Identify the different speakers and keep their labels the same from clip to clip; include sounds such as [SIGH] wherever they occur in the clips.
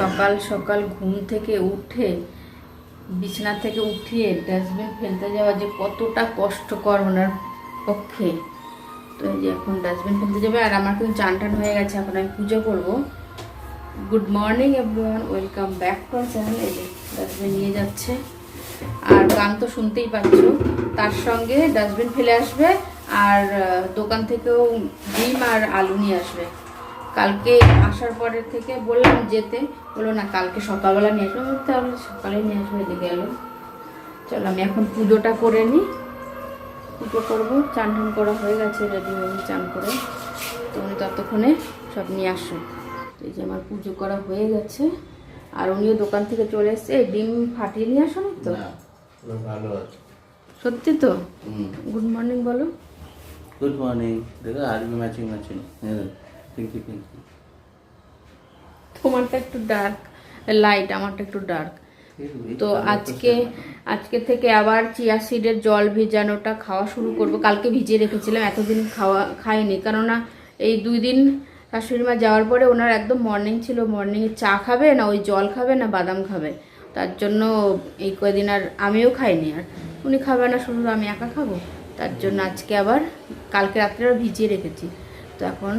Speaker 1: সকাল সকাল ঘুম থেকে উঠে, বিছানা থেকে উঠিয়ে ডাস্টবিন ফেলতে যাওয়া যে কতটা কষ্টকর ওনার পক্ষে। তো এই যে এখন ডাস্টবিন ফেলতে যাবে আর আমার কিন্তু চান টান হয়ে গেছে, এখন আমি পুজো করব। Good morning everyone welcome back to our channel এই যে ডাস্টবিন নিয়ে যাচ্ছে। আর গান তো শুনতেই পাচ্ছ। তার সঙ্গে ডাস্টবিন ফেলে আসবে আর দোকান থেকেও ডিম আর আলু নিয়ে আসবে। কালকে আসার পরের থেকে বললাম যেতে। বলল না কালকে সকালবেলা নিয়ে আসব। তাহলে সকালে নিয়ে আসব এদিকে গেল চলো আমি এখন পুজোটা করে নিই। পুজো করব চান টান করা হয়ে গেছে রেডি হয়ে চান করে। তো উনি ততক্ষণে সব নিয়ে আসো এই যে আমার পুজো করা হয়ে গেছে। আর উনিও দোকান থেকে চলে এসছে। ডিম ফাটিয়ে নিয়ে আসো না তো?
Speaker 2: ভালো আছে।
Speaker 1: সত্যি তো? গুড মর্নিং বলো।
Speaker 2: গুড মর্নিং দেখো আর্মি ম্যাচিং ম্যাচিং হ্যাঁ। পিঙ্কি পিঙ্কি
Speaker 1: তোমারটা একটু ডার্ক লাইট আমারটা একটু ডার্ক তো আজকে আজকে থেকে আবার চিয়া সিডের জল ভিজানোটা খাওয়া শুরু করব। কালকে ভিজিয়ে রেখেছিলাম এতদিন খাওয়া খাইনি। কেননা এই দুই দিন শাশুড়ি মা যাওয়ার পরে ওনার একদম মর্নিং ছিল। মর্নিংয়ে চা খাবে না ওই জল খাবে না বাদাম খাবে। তার জন্য এই কয়দিন আর আমিও খাইনি। আর উনি খাবে না শুধু আমি একা খাব। তার জন্য আজকে আবার কালকে রাত্রে আবার ভিজিয়ে রেখেছি। তো এখন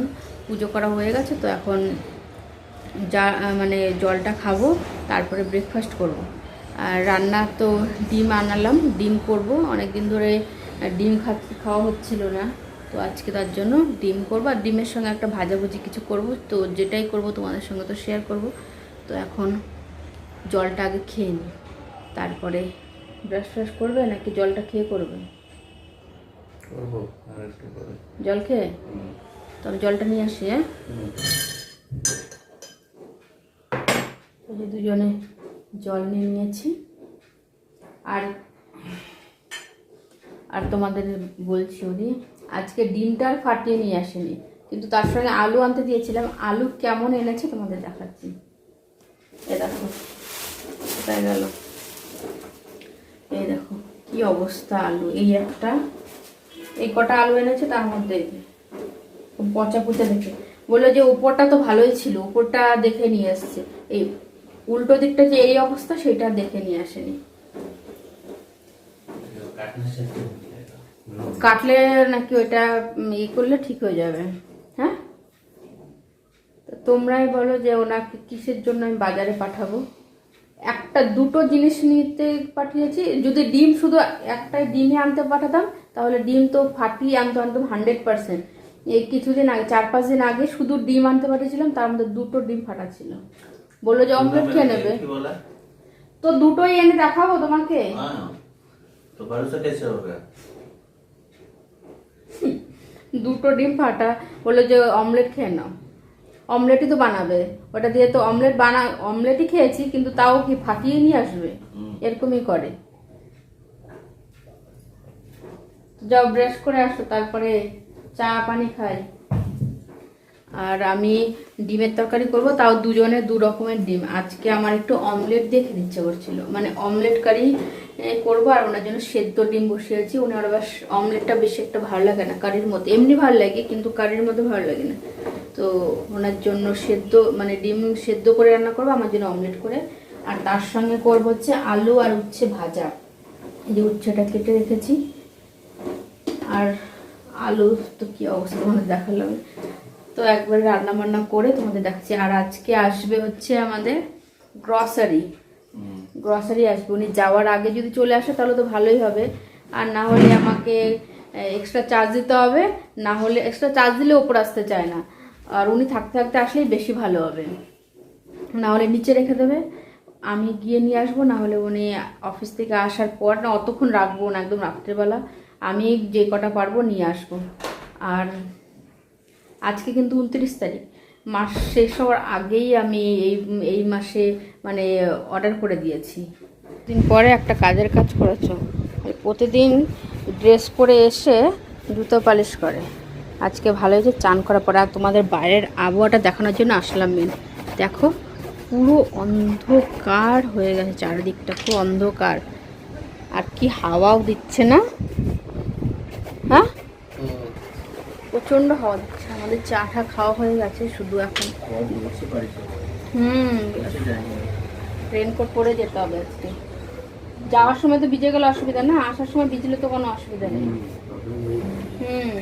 Speaker 1: পুজো করা হয়ে গেছে তো এখন যা মানে জলটা খাব তারপরে ব্রেকফাস্ট করব। আর রান্না তো ডিম আনালাম ডিম করব। অনেক দিন ধরে ডিম খাওয়া হচ্ছিল না তো আজকে তার জন্য ডিম করব। আর ডিমের সঙ্গে একটা ভাজাভুজি কিছু করব তো যেটাই করব তোমাদের সঙ্গে তো শেয়ার করব। তো এখন জলটা আগে খেয়ে নিই। তারপরে ব্রাশ ফ্রাশ করবে নাকি জলটা খেয়ে করবে? জল খেয়ে?
Speaker 2: হুম,
Speaker 1: তো আমি জলটা নিয়ে আসি হ্যাঁ? দুজনে জল নিয়ে নিয়েছি। আর আর তোমাদের বলছি ওদি আজকে ডিমটা আর ফাটিয়ে নিয়ে আসেনি। কিন্তু তার সঙ্গে আলু আনতে দিয়েছিলাম। আলু কেমন এনেছে তোমাদের দেখাচ্ছি। এ দেখো কোথায় গেল? এই দেখো কি অবস্থা আলু। এই একটা এই কটা আলু এনেছে তার মধ্যে পচা পচা দেখে। বলল যে, উপরটা তো ভালোই ছিল, উপরটা দেখে নিয়ে আসছে। এই উল্টো দিকটা যে এই অবস্থা, সেটা দেখে নিয়ে আসেনি। কাটলে নাকি ওইটা ই করলে ঠিক হয়ে যাবে। হ্যাঁ? তোমরাই বলো যে, ওনাকে কিসের জন্য আমি বাজারে পাঠাবো? একটা দুটো জিনিস নিতে পাঠিয়েছি। যদি ডিম শুধু একটাই ডিমে আনতে পাঠাতাম, তাহলে ডিম তো ফাটিয়ে আনতে আনতাম হান্ড্রেড পার্সেন্ট এই কিছুদিন আগে চার পাঁচ দিন আগে শুধু ডিম আনতে পাঠিয়েছিলাম তার মধ্যে দুটো ডিম ফাটা ছিল। বলল যে অমলেট খেয়ে নেবে। তো দুটোই এনে দেখাবো তোমাকে। দুটো ডিম ফাটা বলল যে অমলেট খেয়ে নাও। অমলেটই তো বানাবে। ওটা দিয়ে তো অমলেট বানা অমলেটই খেয়েছি কিন্তু তাও কি ফাটিয়ে নিয়ে আসবে? এরকমই করে। যাও ব্রাশ করে আসো তারপরে চা পানি খাই। আর আমি ডিমের তরকারি করব, তাও দুজনে দু রকমের ডিম। আজকে আমার একটু অমলেট দিয়ে খেতে ইচ্ছে করছিল মানে অমলেট কারি করব, আর ওনার জন্য সেদ্ধ ডিম বসিয়েছি। ওনার আবার অমলেটটা বেশি একটা ভালো লাগে না, কারির মধ্যে এমনি ভালো লাগে, কিন্তু কারির মধ্যে ভালো লাগে না। তো ওনার জন্য সেদ্ধ মানে ডিম সেদ্ধ করে রান্না করব, আমার জন্য অমলেট করে। আর তার সঙ্গে করব হচ্ছে আলু আর উচ্ছে ভাজা। এই যে উচ্ছেটা কেটে রেখেছি। আর আলু তো কি অবস্থা তোমাদের দেখালাম তো একবার রান্না বান্না করে তোমাদের দেখাচ্ছি। আর আজকে আসবে হচ্ছে আমাদের গ্রসারি। গ্রসারি আসবে। উনি যাওয়ার আগে যদি চলে আসে তাহলে তো ভালোই হবে। আর না হলে আমাকে এক্সট্রা চার্জ দিতে হবে। না হলে এক্সট্রা চার্জ দিলে ওপর আসতে চায় না। আর উনি থাকতে থাকতে আসলেই বেশি ভালো হবে। না হলে নিচে রেখে দেবে। আমি গিয়ে নিয়ে আসব। না হলে উনি অফিস থেকে আসার পর না অতক্ষণ রাখব না একদম রাত্রেবেলা। আমি যে কটা পারব নিয়ে আসব। আর আজকে কিন্তু উনত্রিশ তারিখ। মাস শেষ হওয়ার আগেই আমি এই এই মাসে মানে অর্ডার করে দিয়েছি। দিন পরে একটা কাজের কাজ করেছ। এই প্রতিদিন ড্রেস পরে এসে জুতো পালিশ করে। আজকে ভালো হয়েছে, চান করার পরে আর তোমাদের বাইরের আবহাওয়াটা দেখানোর জন্য আসলাম মেন দেখো, পুরো অন্ধকার হয়ে গেছে চারিদিকটা খুব অন্ধকার। আর কি হাওয়াও দিচ্ছে না হ্যাঁ প্রচণ্ড হওয়া দিচ্ছে। আমাদের চা টা খাওয়া হয়ে গেছে শুধু এখন। হুম। রেনকোট পরে যেতে হবে আজকে। যাওয়ার সময় তো ভিজে গেলে অসুবিধা না, আসার সময় ভিজলে তো কোনো অসুবিধা নেই। হুম।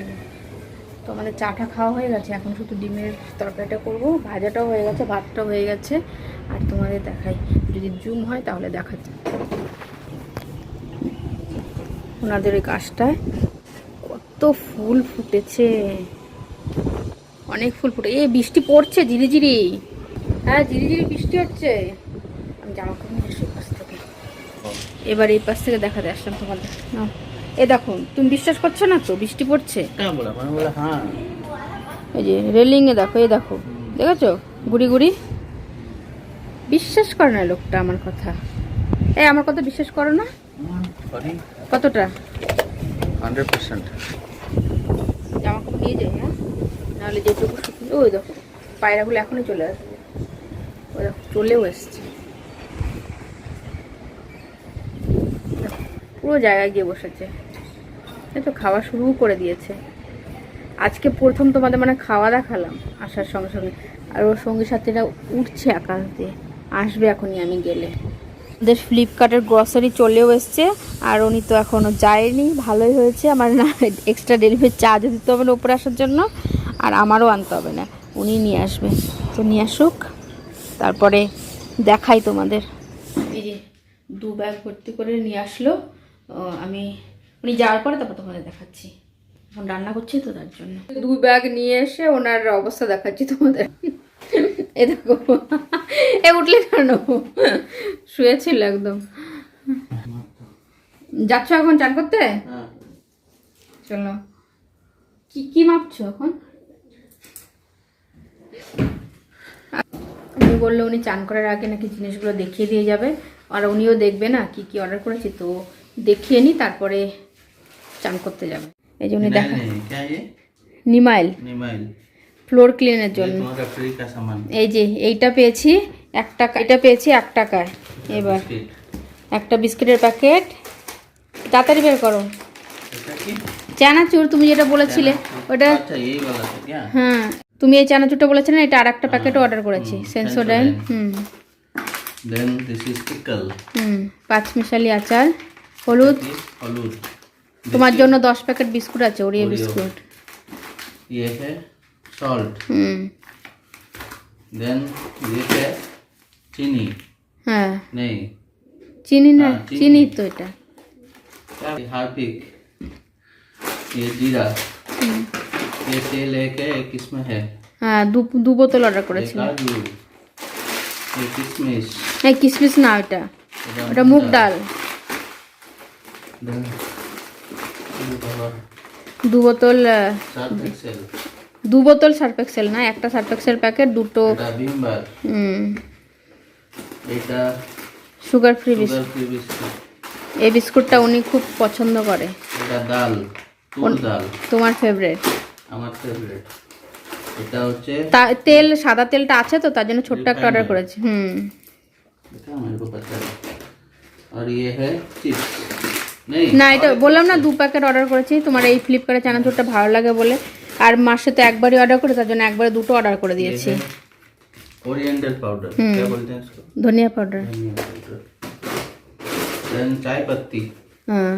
Speaker 1: তো আমাদের চাটা খাওয়া হয়ে গেছে, এখন শুধু ডিমের তরকারিটা করব। ভাজাটাও হয়ে গেছে, ভাতটাও হয়ে গেছে। আর তোমাদের দেখাই। যদি জুম হয় তাহলে দেখা দেখাচ্ছি। ওনাদের এই কাজটায় কত ফুল ফুটেছে। অনেক ফুল ফুটে এ বৃষ্টি পড়ছে ঝিরিঝিরি। হ্যাঁ ঝিরিঝিরি বৃষ্টি হচ্ছে। আমি জামা কাপড় এসে পাশ থেকে। এবার এই পাশ থেকে দেখাতে আসলাম তোমাদের। এ দেখো তুমি বিশ্বাস করছ না তো? বৃষ্টি পড়ছে? এই যে রেলিংয়ে দেখো এই দেখো। দেখেছ? গুড়ি গুড়ি। বিশ্বাস করে না লোকটা আমার কথা। এ আমার কথা বিশ্বাস করো না। কতটা? হান্ড্রেড পার্সেন্ট নিয়ে যাই হ্যাঁ? নাহলে যেটুকু শুকিয়ে ওই দেখো, পায়রাগুলো এখনই চলে আসবে। ওই দেখো, চলেও এসছে। পুরো জায়গায় গিয়ে বসেছে। এই তো খাওয়া শুরুও করে দিয়েছে। আজকে প্রথম তোমাদের মানে খাওয়া দেখালাম আসার সঙ্গে সঙ্গে। আর ওর সঙ্গী সাথীরা উঠছে আকাশ দিয়ে। আসবে এখনই আমি গেলে। ওদের ফ্লিপকার্টের গ্রসারি চলেও এসছে, আর উনি তো এখনও যায়নি। ভালোই হয়েছে, আমার না এক্সট্রা ডেলিভারি চার্জও দিতে হবে না উপরে আসার জন্য, আর আমারও আনতে হবে না। উনি নিয়ে আসবে। তো নিয়ে আসুক, তারপরে দেখাই তোমাদের। এই যে দু ব্যাগ ভর্তি করে নিয়ে আসলো। আমি, উনি যাওয়ার পরে তারপর তোমাদের দেখাচ্ছি। এখন রান্না করছি তো তার জন্য। দুই ব্যাগ নিয়ে এসে ওনার অবস্থা দেখাচ্ছি তোমাদের। এ দেখো। এ উঠলে কেন? শুয়েছিল একদম। যাচ্ছ এখন চান করতে? চলো। কি কি মাপছো এখন? উনি বলল উনি চান করার আগে নাকি জিনিসগুলো দেখিয়ে দিয়ে যাবে। আর উনিও দেখবে না কি কি অর্ডার করেছি তো দেখিয়ে নি তারপরে চান করতে যাবে। এই
Speaker 2: জন্য
Speaker 1: দেখা নিমাইল।
Speaker 2: নিমাইল।
Speaker 1: ফ্লোর ক্লিনের জন্য। এই যে এইটা পেয়েছি এক টাকা এটা পেয়েছি এক টাকায়। এবার একটা বিস্কুটের প্যাকেট। তাড়াতাড়ি বের করো। চানাচুর তুমি যেটা বলেছিলে ওটা হ্যাঁ। তুমি এই চানাচুরটা বলেছিলে না এটা আর একটা প্যাকেট অর্ডার করেছি Sensodyne hmm.
Speaker 2: Then this is pickle
Speaker 1: hmm আচার হলুদ।
Speaker 2: হলুদ।
Speaker 1: তোমার জন্য 10 প্যাকেট বিস্কুট আছে
Speaker 2: ওরিয়ে
Speaker 1: বিস্কুট
Speaker 2: ইয়ে হ্যাঁ सॉल्ट
Speaker 1: হুম
Speaker 2: देन ये है चीनी
Speaker 1: হ্যাঁ
Speaker 2: नहीं
Speaker 1: চিনি না
Speaker 2: হ্যাঁ, চিনি।
Speaker 1: চিনি তো এটা
Speaker 2: क्या ये हार्पिक ये जीरा ये तेल है क्या एक इसमें है
Speaker 1: হ্যাঁ দু দু বোতল অর্ডার
Speaker 2: ये
Speaker 1: করেছিলাম
Speaker 2: काजू ये किशमिश
Speaker 1: এই কিসমিস না ওটা
Speaker 2: এটা
Speaker 1: ওটা মুগ ডাল
Speaker 2: देन ये बाबा
Speaker 1: দু বোতল আহ,
Speaker 2: सात एक्सेल
Speaker 1: দু বোতল সার্ফেক্সেল না একটা সার্ফেক্সেল প্যাকেট দুটো সুগার ফ্রি বিস্কুট এই বিস্কুটটা উনি খুব পছন্দ করে। তোমার ফেভারিট
Speaker 2: আমার এটা হচ্ছে
Speaker 1: তেল সাদা তেলটা আছে তো তার জন্য ছোট্ট একটা অর্ডার করেছি হুম।
Speaker 2: আর চিপস
Speaker 1: না এটা বললাম না দু প্যাকেট অর্ডার করেছি তোমার এই ফ্লিপকার্টে চানাচুরটা ভালো লাগে বলে। আর মাসে তো একবারই অর্ডার করে তার জন্য একবারে দুটো অর্ডার করে
Speaker 2: ये
Speaker 1: দিয়েছি
Speaker 2: है ओरिएंटल पाउडर क्या बोलते हैं इसको
Speaker 1: ধনিয়া পাউডার
Speaker 2: धनिया पाउडर देन चाय पत्ती
Speaker 1: হ্যাঁ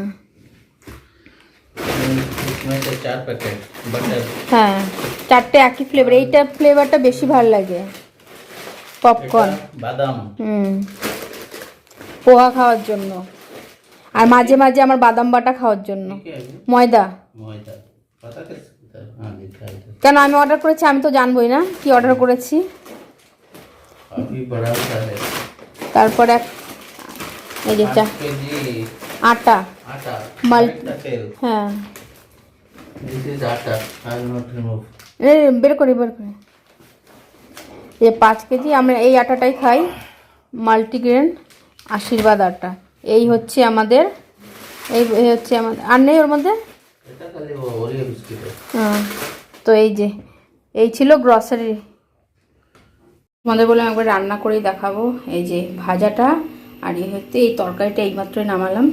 Speaker 2: Then इसमें से चार पैकेट बटर
Speaker 1: হ্যাঁ চারটে একই ফ্লেভার এইটা ফ্লেভারটা বেশি ভালো লাগে পপকর্ন
Speaker 2: बादाम
Speaker 1: হুম পোহা খাওয়ার জন্য আর মাঝে মাঝে আমার বাদাম বাটা খাওয়ার জন্য
Speaker 2: ठीक है ये
Speaker 1: ময়দা
Speaker 2: मैदा पता कैसे
Speaker 1: কেন আমি অর্ডার করেছি আমি তো জানবোই না কি অর্ডার করেছি? তারপর এক এই যে চা আটা। হ্যাঁ। বের করি বের করি। এ পাঁচ কেজি আমরা এই আটাটাই খাই। মাল্টিগ্রেন আশীর্বাদ আটা। এই হচ্ছে আমাদের এই হচ্ছে আমাদের আর নেই ওর মধ্যে? তো এই যে এই ছিল গ্রসারি তোমাদের বলে একবার রান্না করেই দেখাবো। এই যে ভাজাটা আর এই হচ্ছে এই তরকারিটা এইমাত্রই নামালাম।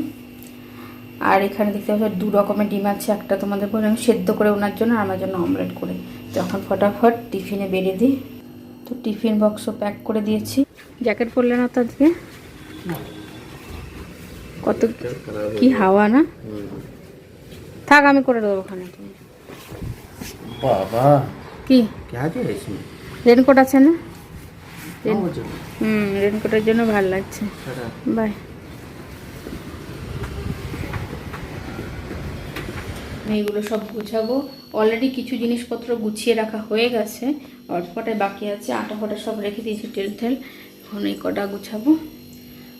Speaker 1: আর এখানে দেখতে পাচ্ছ দু রকমের ডিম আছে একটা তোমাদের বলে আমি সেদ্ধ করে ওনার জন্য আর আমার জন্য অমলেট করে। তখন ফটাফট টিফিনে বেরিয়ে দিই। তো টিফিন বক্সও প্যাক করে দিয়েছি। জ্যাকেট পরলে না তো আজকে কত কি হাওয়া না? থাক আমি করে দেবো ওখানে।
Speaker 2: বাবা।
Speaker 1: কি? রেনকোট আছে না? হুম রেনকোটের জন্য ভালো লাগছে। বাই। এইগুলো সব গুছাবো। অলরেডি কিছু জিনিসপত্র গুছিয়ে রাখা হয়ে গেছে। অল্পটাই বাকি আছে। আটা ফটা সব রেখে দিয়েছি টেল ঠেল এখন এই কটা গুছাবো।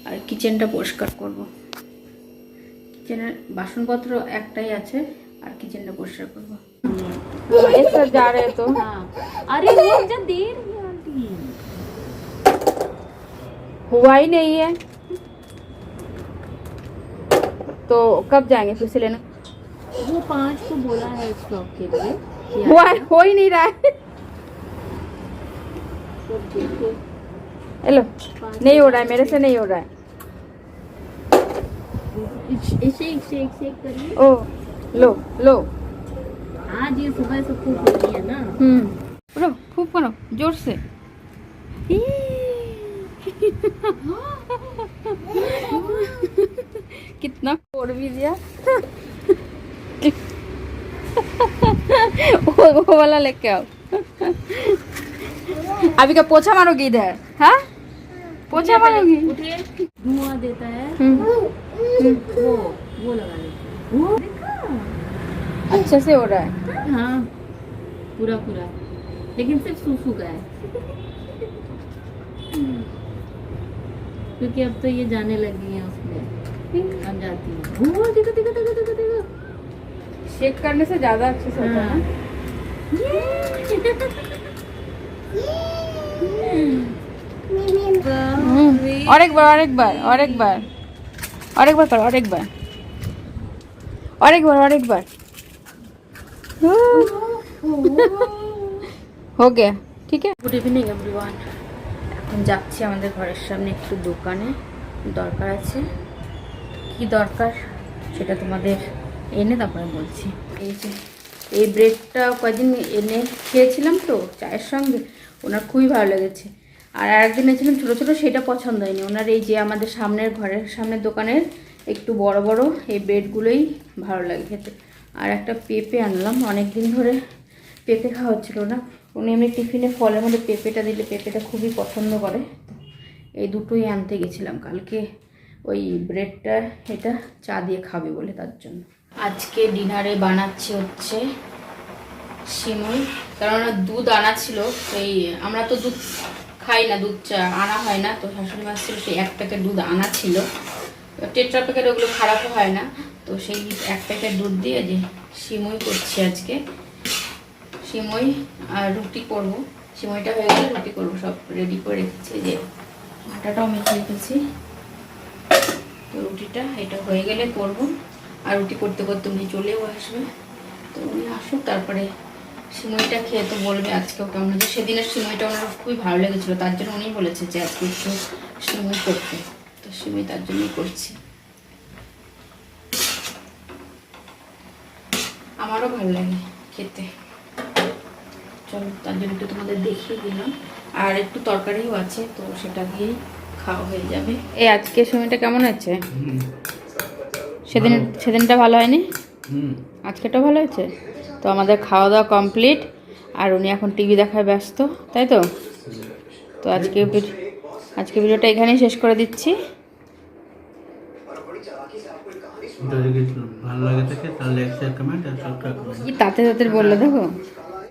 Speaker 1: আর কিচেনটা পরিষ্কার করব। কিচেনের বাসনপত্র একটাই আছে আর কিচেনটা পরিষ্কার করবো এসে যা রে তো
Speaker 3: अरे वो जब दे रही है आंटी
Speaker 1: हुआ ही नहीं है तो कब जाएंगे फिर से लेने
Speaker 3: वो पाँच को बोला है स्टॉक के लिए कि
Speaker 1: हुआ हो ही नहीं रहा है
Speaker 3: आप देखो
Speaker 1: हेलो नहीं हो रहा है मेरे से नहीं हो रहा है
Speaker 3: एक से एक करिए
Speaker 1: ओ लो लो।
Speaker 3: आज ये सुबह से हो रही है ना।
Speaker 1: हम्म। करो करो ज़ोर से। कितना फोड़ भी दिया। वो वो वाला लेके आओ। अभी क्या पोछा मारोगी इधर। हाँ? पोछा मारोगी।
Speaker 3: उठिए। धुआँ देता है।
Speaker 1: हम्म,
Speaker 3: वो वो लगा हैं।
Speaker 1: अच्छे से हो रहा है।
Speaker 3: हाँ पूरा पूरा। लेकिन सिर्फ़ सूसू का है। क्योंकि अब तो ये जाने लगी है उसमें। अब जाती है। देखो देखो देखो देखो देखो।
Speaker 1: शेक करने से ज़्यादा अच्छे से होता है [LAUGHS] অনেকবার অনেকবার অনেকবার অনেকবার কর অনেকবার অনেকবার অনেকবার। [LAUGHS] ওকে ঠিক আছে? গুড ইভিনিং এভরিওয়ান এখন যাচ্ছি আমাদের ঘরের সামনে একটু দোকানে। দরকার আছে? কি দরকার? সেটা তোমাদের এনে তারপরে বলছি। এই যে এই ব্রেডটা কয়েকদিন এনে খেয়েছিলাম তো চায়ের সঙ্গে? ওনার খুবই ভালো লেগেছে। আর আরেকদিন এনেছিলাম ছোটো ছোটো, সেটা পছন্দ হয়নি। ওনার এই যে আমাদের সামনের ঘরের, সামনের দোকানের একটু বড় বড়, এই ব্রেডগুলোই ভালো লাগে খেতে। আর একটা পেঁপে আনলাম অনেক দিন ধরে পেঁপে খাওয়া হচ্ছিল না। উনি এমনি টিফিনে ফলের মধ্যে পেঁপেটা দিলে পেঁপেটা খুবই পছন্দ করে। এই দুটোই আনতে গেছিলাম কালকে। ওই ব্রেডটা, এটা চা দিয়ে খাবে বলে তার জন্য। আজকে ডিনারে বানাচ্ছি হচ্ছে সিমুই কারণ দুধ আনা ছিল সেই আমরা তো দুধ খাই না, দুধ চা আনা হয় না। তো শাশুড়ি মাছ ছিল, সেই এক প্যাকেট দুধ আনা ছিল। টেট্রা প্যাকেট ওগুলো খারাপও হয় না। তো সেই এক প্যাকেট দুধ দিয়ে যে সিমুই করছি আজকে। সিমই আর রুটি করব। সিমইটা হয়ে গেলে রুটি করব, সব রেডি করে রেখেছি। যে আটাটাও মেখে রেখেছি। তো রুটিটা এটা হয়ে গেলে করব। আর রুটি করতে করতে উনি চলেও আসবে। তো উনি আসুক, তারপরে সিমইটা খেয়ে তো বলবে আজকেও কেমন হয়েছে সেদিনের সিমইটা ওনার খুবই ভালো লেগেছিলো তার জন্য উনি বলেছে যে আজকে একটু সিমই করতে। তো সিমই তার জন্যই করছি। আমারও ভালো লাগে খেতে। চলো তার জন্য একটু তোমাদের দেখিয়ে দিলাম। আর একটু তরকারিও আছে তো সেটা দিয়েই খাওয়া হয়ে যাবে। এই আজকে সময়টা কেমন আছে সেদিন সেদিনটা ভালো হয়নি? আজকেটাও ভালো হয়েছে? তো আমাদের খাওয়া দাওয়া কমপ্লিট। আর উনি এখন টিভি দেখায় ব্যস্ত তাই তো? তো আজকে আজকে ভিডিওটা এখানেই শেষ করে দিচ্ছি।
Speaker 2: ভালো লাগে থাকে তাহলে কমেন্ট আর সাবস্ক্রাইব
Speaker 1: তাতে তাতে বলল দেখো?